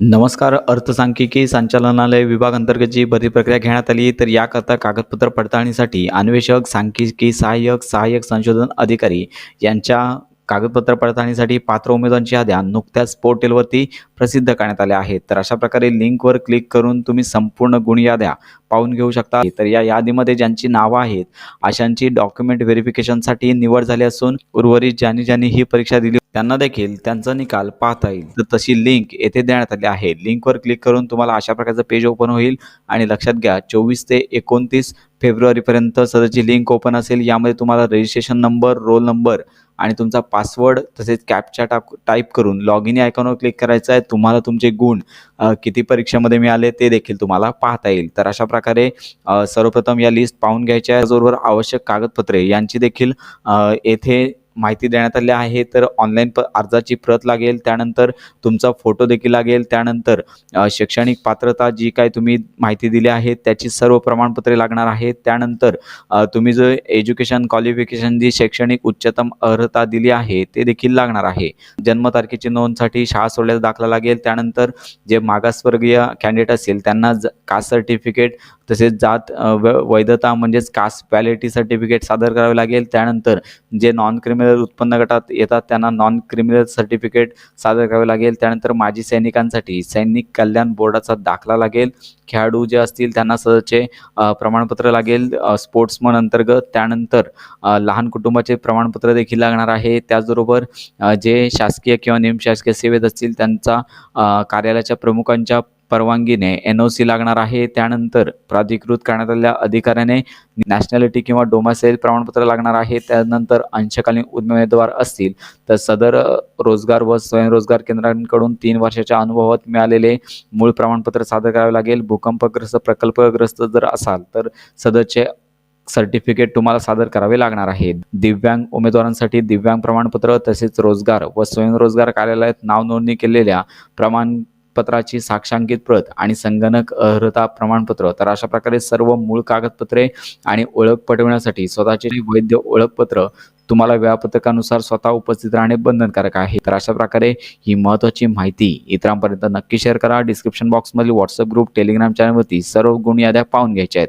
नमस्कार अर्थसांख्यिकी संचालनालय विभाग अंतर्गत जी भरती प्रक्रिया घेण्यात आली तर याकरता कागदपत्र पडताळणीसाठी अन्वेषक सांख्यिकी सहाय्यक सहाय्यक संशोधन अधिकारी यांच्या कागदपत्र पडताळणीसाठी पात्र उमेदवारांची याद्या नुकत्याच पोर्टलवरती प्रसिद्ध करण्यात आल्या आहेत. तर अशा प्रकारे लिंकवर क्लिक करून तुम्ही संपूर्ण गुण याद्या पाहून घेऊ शकता. तर या यादीमध्ये ज्यांची नावं आहेत अशांची डॉक्युमेंट व्हेरिफिकेशनसाठी निवड झाली असून उर्वरित ज्यांनी ज्यांनी ही परीक्षा दिली त्यांना देखील त्यांचा निकाल पाहता येईल. तर तशी लिंक येथे देण्यात आली आहे. लिंकवर क्लिक करून तुम्हाला अशा प्रकारचं पेज ओपन होईल आणि लक्षात घ्या चोवीस ते एकोणतीस फेब्रुवारीपर्यंत सदरची लिंक ओपन असेल. यामध्ये तुम्हाला रजिस्ट्रेशन नंबर रोल नंबर आणि तुमचा पासवर्ड तसेच कॅपचा टाक टाईप करून लॉग इन या आयकॉनवर क्लिक करायचं आहे. तुम्हाला तुमचे गुण किती परीक्षेमध्ये मिळाले ते देखील तुम्हाला पाहता येईल. तर अशा प्रकारे सर्वप्रथम या लिस्ट पाहून घ्यायच्या आहे. त्याचबरोबर आवश्यक कागदपत्रे यांची देखील येथे माहिती देण्यात आली आहे तर ऑनलाईन प अर्जाची प्रत लागेल त्यानंतर तुमचा फोटो देखील लागेल त्यानंतर शैक्षणिक पात्रता जी काय तुम्ही माहिती दिली आहे त्याची सर्व प्रमाणपत्रे लागणार आहेत. त्यानंतर तुम्ही जो एज्युकेशन क्वालिफिकेशन जी शैक्षणिक उच्चतम अर्हता दिली आहे ते देखील लागणार आहे. जन्मतारखेची नोंदसाठी शाळा सोडल्याचा दाखला लागेल. त्यानंतर जे मागासवर्गीय कॅन्डिडेट असेल त्यांना ज कास्ट सर्टिफिकेट तसेच जात वैधता म्हणजेच कास्ट व्हॅलिटी सर्टिफिकेट सादर करावे लागेल. त्यानंतर जे नॉन क्रिमिनल उत्पन्न गटात येतात. त्यांना नॉन क्रिमिनल सर्टिफिकेट सादर करावे लागेल. त्यानंतर माजी सैनिकांसाठी सैनिक कल्याण बोर्डाचा दाखला लागेल. खेळाडू जे असतील त्यांना सदरचे प्रमाणपत्र लागेल. स्पोर्ट्समन अंतर्गत. त्यानंतर लहान कुटुंबाचे प्रमाणपत्र देखील लागणार आहे. त्याचबरोबर जे शासकीय किंवा निमशासकीय सेवेत असतील त्यांचा कार्यालयाच्या प्रमुखांच्या परवानगीने एन ओ सी लागणार आहे. त्यानंतर प्राधिकृत करण्यात आलेल्या अधिकाऱ्याने नॅशनॅलिटी किंवा डोमासाईल प्रमाणपत्र लागणार आहे. त्यानंतर अंशकालीन उमेदवार असतील तर सदर रोजगार व स्वयंरोजगार केंद्रांकडून तीन वर्षाच्या अनुभवात मिळालेले मूळ प्रमाणपत्र सादर करावे लागेल. भूकंपग्रस्त प्रकल्पग्रस्त जर असाल तर सदरचे सर्टिफिकेट तुम्हाला सादर करावे लागणार आहे दिव्यांग उमेदवारांसाठी दिव्यांग प्रमाणपत्र तसेच रोजगार व स्वयंरोजगार कार्यालयात नाव नोंदणी केलेल्या पत्राची साक्षांकित प्रत आणि संगणक अर्हता प्रमाणपत्र. तर अशा प्रकारे सर्व मूळ कागदपत्रे आणि ओळख पटविण्यासाठी स्वतःचे वैध ओळखपत्र तुम्हाला वेळापत्रकानुसार स्वतः उपस्थित राहणे बंधनकारक आहे. तर अशा प्रकारे ही महत्त्वाची माहिती इतरांपर्यंत नक्की शेअर करा. डिस्क्रिप्शन बॉक्समधील व्हॉट्सअप ग्रुप टेलिग्राम चॅनलवरती सर्व गुण याद्या पाहून घ्यायच्या आहेत.